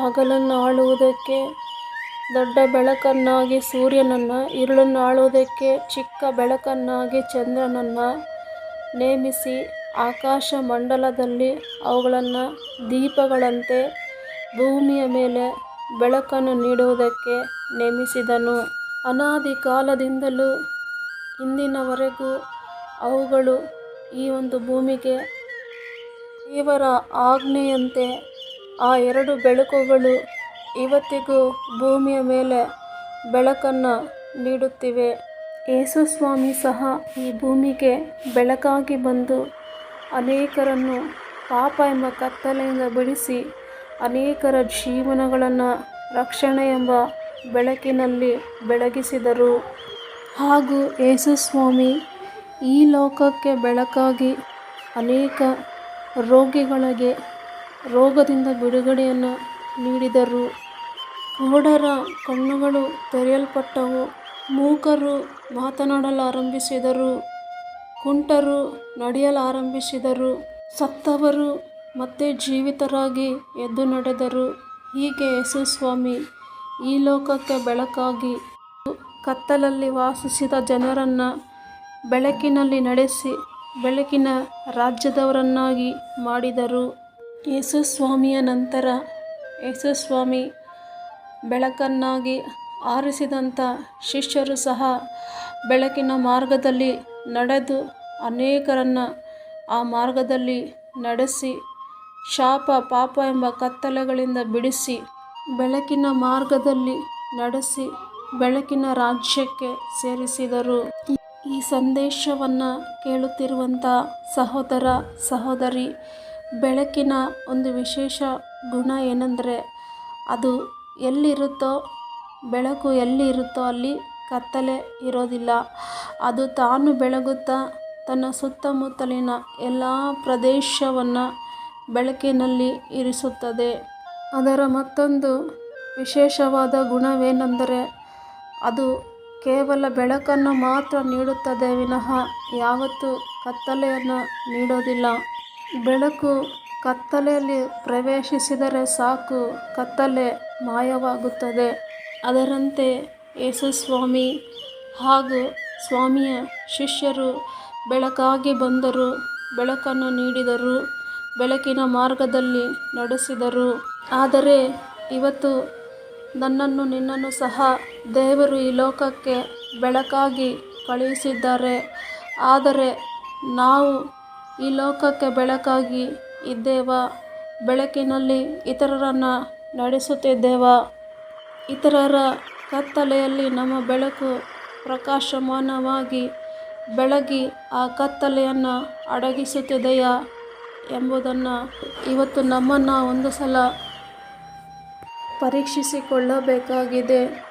ಹಗಲನ್ನು ಆಳುವುದಕ್ಕೆ ದೊಡ್ಡ ಬೆಳಕನ್ನಾಗಿ ಸೂರ್ಯನನ್ನು ಇರುಳನ್ನು ಆಳುವುದಕ್ಕೆ ಚಿಕ್ಕ ಬೆಳಕನ್ನಾಗಿ ಚಂದ್ರನನ್ನು ನೇಮಿಸಿ ಆಕಾಶ ಮಂಡಲದಲ್ಲಿ ಅವುಗಳನ್ನು ದೀಪಗಳಂತೆ ಭೂಮಿಯ ಮೇಲೆ ಬೆಳಕನ್ನು ನೀಡುವುದಕ್ಕೆ ನೇಮಿಸಿದನು. ಅನಾದಿ ಕಾಲದಿಂದಲೂ ಇಂದಿನವರೆಗೂ ಅವುಗಳು ಈ ಒಂದು ಭೂಮಿಗೆ ದೇವರ ಆಜ್ಞೆಯಂತೆ ಆ ಎರಡು ಬೆಳಕುಗಳು ಇವತ್ತಿಗೂ ಭೂಮಿಯ ಮೇಲೆ ಬೆಳಕನ್ನು ನೀಡುತ್ತಿವೆ. ಯೇಸು ಸ್ವಾಮಿ ಸಹ ಈ ಭೂಮಿಗೆ ಬೆಳಕಾಗಿ ಬಂದು ಅನೇಕರನ್ನು ಪಾಪ ಎಂಬ ಕತ್ತಲೆಯಿಂದ ಬಿಡಿಸಿ ಅನೇಕರ ಜೀವನಗಳನ್ನು ರಕ್ಷಣೆ ಎಂಬ ಬೆಳಕಿನಲ್ಲಿ ಬೆಳಗಿಸಿದರು. ಹಾಗೂ ಯೇಸು ಸ್ವಾಮಿ ಈ ಲೋಕಕ್ಕೆ ಬೆಳಕಾಗಿ ಅನೇಕ ರೋಗಿಗಳಿಗೆ ರೋಗದಿಂದ ಬಿಡುಗಡೆಯನ್ನು ನೀಡಿದರು. ಕುರುಡರ ಕಣ್ಣುಗಳು ತೆರೆಯಲ್ಪಟ್ಟವು. ಮೂಕರು ಮಾತನಾಡಲಾರಂಭಿಸಿದರು. ಕುಂಟರು ನಡೆಯಲು ಆರಂಭಿಸಿದರು ಸತ್ತವರು ಮತ್ತೆ ಜೀವಿತರಾಗಿ ಎದ್ದು ನಡೆದರು. ಹೀಗೆ ಯೇಸುಸ್ವಾಮಿ ಈ ಲೋಕಕ್ಕೆ ಬೆಳಕಾಗಿ ಕತ್ತಲಲ್ಲಿ ವಾಸಿಸಿದ ಜನರನ್ನು ಬೆಳಕಿನಲ್ಲಿ ನಡೆಸಿ, ಬೆಳಕಿನ ರಾಜ್ಯದವರನ್ನಾಗಿ ಮಾಡಿದರು. ಯೇಸು ಸ್ವಾಮಿಯ ನಂತರ ಯೇಸುಸ್ವಾಮಿ ಬೆಳಕನ್ನಾಗಿ ಆರಿಸಿದಂಥ ಶಿಷ್ಯರು ಸಹ ಬೆಳಕಿನ ಮಾರ್ಗದಲ್ಲಿ ನಡೆದು ಅನೇಕರನ್ನು ಆ ಮಾರ್ಗದಲ್ಲಿ ನಡೆಸಿ, ಶಾಪ, ಪಾಪ ಎಂಬ ಕತ್ತಲೆಗಳಿಂದ ಬಿಡಿಸಿ, ಬೆಳಕಿನ ಮಾರ್ಗದಲ್ಲಿ ನಡೆಸಿ, ಬೆಳಕಿನ ರಾಜ್ಯಕ್ಕೆ ಸೇರಿಸಿದರು. ಈ ಸಂದೇಶವನ್ನು ಕೇಳುತ್ತಿರುವಂಥ ಸಹೋದರ, ಸಹೋದರಿ ಬೆಳಕಿನ ಒಂದು ವಿಶೇಷ ಗುಣ ಏನೆಂದರೆ ಅದು ಎಲ್ಲಿರುತ್ತೋ, ಬೆಳಕು ಎಲ್ಲಿರುತ್ತೋ ಅಲ್ಲಿ ಕತ್ತಲೆ ಇರೋದಿಲ್ಲ. ಅದು ತಾನು ಬೆಳಗುತ್ತಾ ತನ್ನ ಸುತ್ತಮುತ್ತಲಿನ ಎಲ್ಲ ಪ್ರದೇಶವನ್ನು ಬೆಳಕಿನಲ್ಲಿ ಇರಿಸುತ್ತದೆ. ಅದರ ಮತ್ತೊಂದು ವಿಶೇಷವಾದ ಗುಣವೇನೆಂದರೆ ಅದು ಕೇವಲ ಬೆಳಕನ್ನು ಮಾತ್ರ ನೀಡುತ್ತದೆ ವಿನಃ ಯಾವತ್ತೂ ಕತ್ತಲೆಯನ್ನು ನೀಡೋದಿಲ್ಲ. ಬೆಳಕು ಕತ್ತಲೆಯಲ್ಲಿ ಪ್ರವೇಶಿಸಿದರೆ ಸಾಕು, ಕತ್ತಲೆ ಮಾಯವಾಗುತ್ತದೆ. ಅದರಂತೆ ಯೇಸು ಸ್ವಾಮಿ ಹಾಗೂ ಸ್ವಾಮಿಯ ಶಿಷ್ಯರು ಬೆಳಕಾಗಿ ಬಂದರು, ಬೆಳಕನ್ನು ನೀಡಿದರು, ಬೆಳಕಿನ ಮಾರ್ಗದಲ್ಲಿ ನಡೆಸಿದರು. ಆದರೆ ಇವತ್ತು ನನ್ನನ್ನು ನಿನ್ನನ್ನು ಸಹ ದೇವರು ಈ ಲೋಕಕ್ಕೆ ಬೆಳಕಾಗಿ ಕಳುಹಿಸಿದ್ದಾರೆ. ಆದರೆ ನಾವು ಈ ಲೋಕಕ್ಕೆ ಬೆಳಕಾಗಿ ಇದ್ದೇವಾ? ಬೆಳಕಿನಲ್ಲಿ ಇತರರನ್ನು ನಡೆಸುತ್ತಿದ್ದೇವಾ? ಇತರರ ಕತ್ತಲೆಯಲ್ಲಿ ನಮ್ಮ ಬೆಳಕು ಪ್ರಕಾಶಮಾನವಾಗಿ ಬೆಳಗಿ ಆ ಕತ್ತಲೆಯನ್ನು ಅಡಗಿಸುತ್ತಿದೆಯಾ ಎಂಬುದನ್ನು ಇವತ್ತು ನಮ್ಮನ್ನು ಒಂದು ಸಲ ಪರೀಕ್ಷಿಸಿಕೊಳ್ಳಬೇಕಾಗಿದೆ.